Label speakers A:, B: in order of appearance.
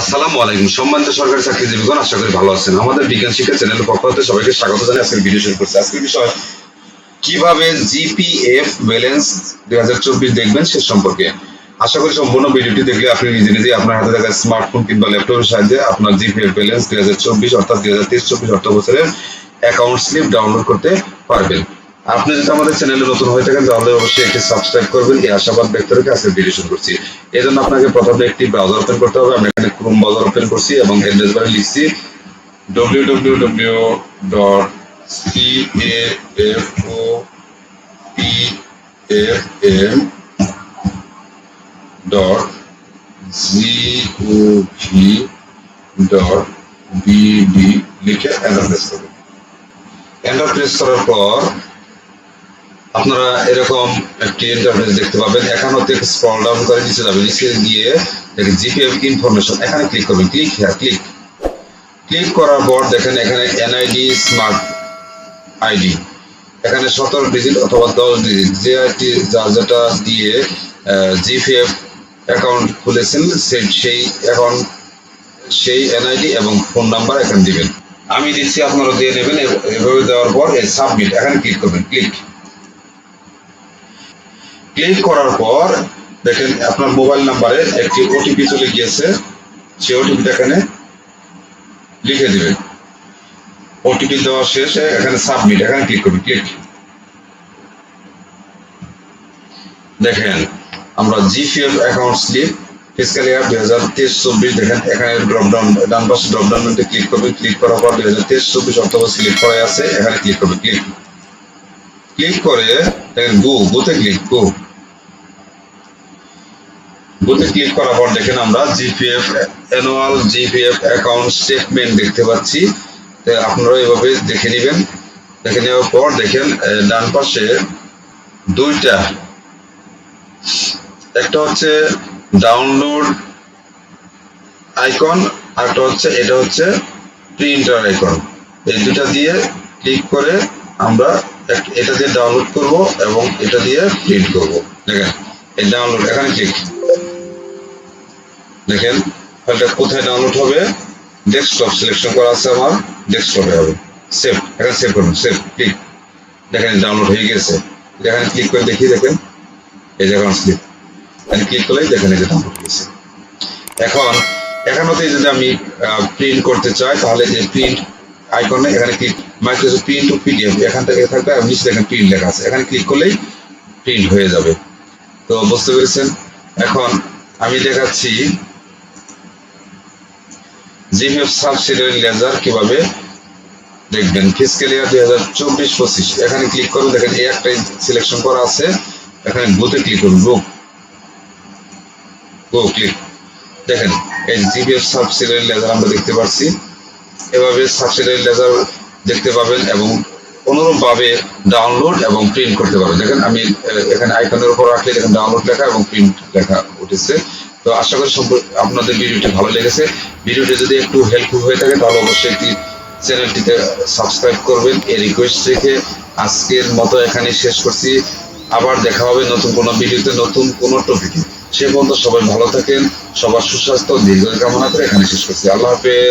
A: আসসালামু আলাইকুম। সম্মানিত সরকারি চাকরিজীবীগণ, আশা করি ভালো আছেন। আমাদের বিজ্ঞান শিক্ষা চ্যানেলের পক্ষ হতে সবাইকে স্বাগত জানাই আজকের ভিডিও শুরু করছি। আজকের বিষয়, কীভাবে জিপিএফ ব্যালেন্স দুই হাজার চব্বিশ দেখবেন সে সম্পর্কে। আশা করি সম্পূর্ণ ভিডিওটি দেখলে আপনি নিজে নিজে আপনার হাতে থাকা স্মার্টফোন কিংবা ল্যাপটপের সাহায্যে আপনার জিপিএফ ব্যালেন্স দুই হাজার চব্বিশ অর্থাৎ দুই হাজার তেইশ চব্বিশ অর্থ বছরের অ্যাকাউন্ট স্লিপ ডাউনলোড করতে পারবেন। আপনি যদি আমাদের চ্যানেলে নতুন হয়ে থাকেন, তাহলে অবশ্যই একটি সাবস্ক্রাইব করবেন। এই আশাবাদ ব্যক্ত রেখে আজকের ভিডিও শুরু করছি। এই জন্য আপনাকে প্রথমে একটি ব্রাউজার ওপেন করতে হবে। আমি এখানে ক্রোম ব্রাউজার ওপেন করছি এবং অ্যাড্রেস বারে লিখছি www.cafopm dot gov dot bb লিখে এন্টার প্রেস করবেন এন্টার প্রেস করার পর আপনারা এরকম একটি ইন্টারফেস দেখতে পাবেন। এখান থেকে স্ক্রল ডাউন করে নিচে যাবেন নিচে গিয়ে দেখেন জিপিএফ ইনফরমেশন এখানে ক্লিক করবেন। ক্লিক হ্যাঁ ক্লিক ক্লিক করার পর দেখেন এখানে এনআইডি স্মার্ট আইডি এখানে সতেরো ডিজিট অথবা দশ ডিজিট যে আইডি যার যেটা দিয়ে জিপিএফ অ্যাকাউন্ট খুলেছেন সেই অ্যাকাউন্ট সেই এনআইডি এবং ফোন নাম্বার এখানে দিবেন। আমি দিচ্ছি, আপনারা দিয়ে নেবেন। এভাবে দেওয়ার পর এই সাবমিট এখানে ক্লিক করবেন। ক্লিক ক্লিক করার পর দেখেন আপনার মোবাইল নাম্বারে একটি ওটিপি চলে গিয়েছে। সেই ওটিপিটা এখানে লিখে দিবেন। ওটিপি দেওয়া শেষে এখানে সাবমিট এখানে ক্লিক করবেন ক্লিক দেখেন, আমরা GPF account slip physical year দুই হাজার তেইশ চব্বিশ, দেখেন, এখানে ড্রপ ডাউন ডান পাশে ড্রপ ডাউন ক্লিক করবেন ক্লিক করার পর দুই হাজার তেইশ চব্বিশ অর্থ সিলেক্ট করা আছে, এখানে ক্লিক করবেন ক্লিক ক্লিক করে, দেখেন গু গোতে ক্লিক গো গোতে ক্লিক করার পর দেখেন আমরা GPF annual, GPF account statement দেখতে পাচ্ছি। আপনারা এভাবে দেখে নেবেন। দেখে নেওয়ার পর দেখেন ডান পাশে দুইটা, একটা হচ্ছে ডাউনলোড আইকন আর একটা হচ্ছে, এটা হচ্ছে প্রিন্টার আইকন। এই দুটা দিয়ে ক্লিক করে আমরা এটা দিয়ে ডাউনলোড করব এবং এটা দিয়ে প্রিন্ট করব। দেখেন, এই ডাউনলোড, এখানে ক্লিক। দেখেন ফাইলটা কোথায় ডাউনলোড হবে? ডেস্কটপ সিলেকশন করা আছে আমার ডেস্কটপে হবে। সেভ এখানে সেভ করুন সেভ ক্লিক দেখেন ডাউনলোড হয়ে গেছে। এখানে ক্লিক করে দেখি, দেখেন। এই যে অ্যাকাউন্ট স্লিপ এখানে ক্লিক করলেই দেখেন, এই যে ডাউনলোড হয়েছে এখন এখানেতে যদি আমি প্রিন্ট করতে চাই, তাহলে যে প্রিন্ট আইকনে এখানে click Microsoft print to PDF এখান থেকে থাকবে, আর নিচে দেখেন প্রিন্ট লেখা আছে। এখানে ক্লিক করলেই প্রিন্ট হয়ে যাবে। তো বুঝতে পেরেছেন? এখন, আমি দেখাচ্ছি জিপিএফ সাবসিডিয়ারি লেজার কীভাবে দেখবেন। ফিজিক্যাল ইয়ার দুই হাজার চব্বিশ পঁচিশ এখানে ক্লিক করুন, দেখেন এই একটাই সিলেকশন করা আছে, এখানে গোতে ক্লিক করুন গো গো ক্লিক দেখেন, এই জিপিএফ সাবসিডিয়ারি লেজার আমরা দেখতে পাচ্ছি এভাবে সাবসিডিয়ারি লেজার দেখতে পাবেন এবং অনুরূপভাবে ডাউনলোড এবং প্রিন্ট করতে পারবেন। দেখেন আমি এখানে আইকনের উপর রাখলে দেখেন ডাউনলোড লেখা এবং প্রিন্ট লেখা উঠেছে। তো আশা করি আপনাদের ভিডিওটি ভালো লেগেছে। ভিডিওটি যদি একটু হেল্পফুল হয়ে থাকে, তাহলে অবশ্যই একটি চ্যানেলটিতে সাবস্ক্রাইব করবেন। এই রিকোয়েস্ট রেখে আজকের মতো এখানে শেষ করছি। আবার দেখা হবে নতুন কোনো ভিডিওতে, নতুন কোনো টপিকে সে পর্যন্ত সবাই ভালো থাকেন, সবার সুস্বাস্থ্য দীর্ঘ কামনা করে এখানে শেষ করছি। আল্লাহ হাফেজ।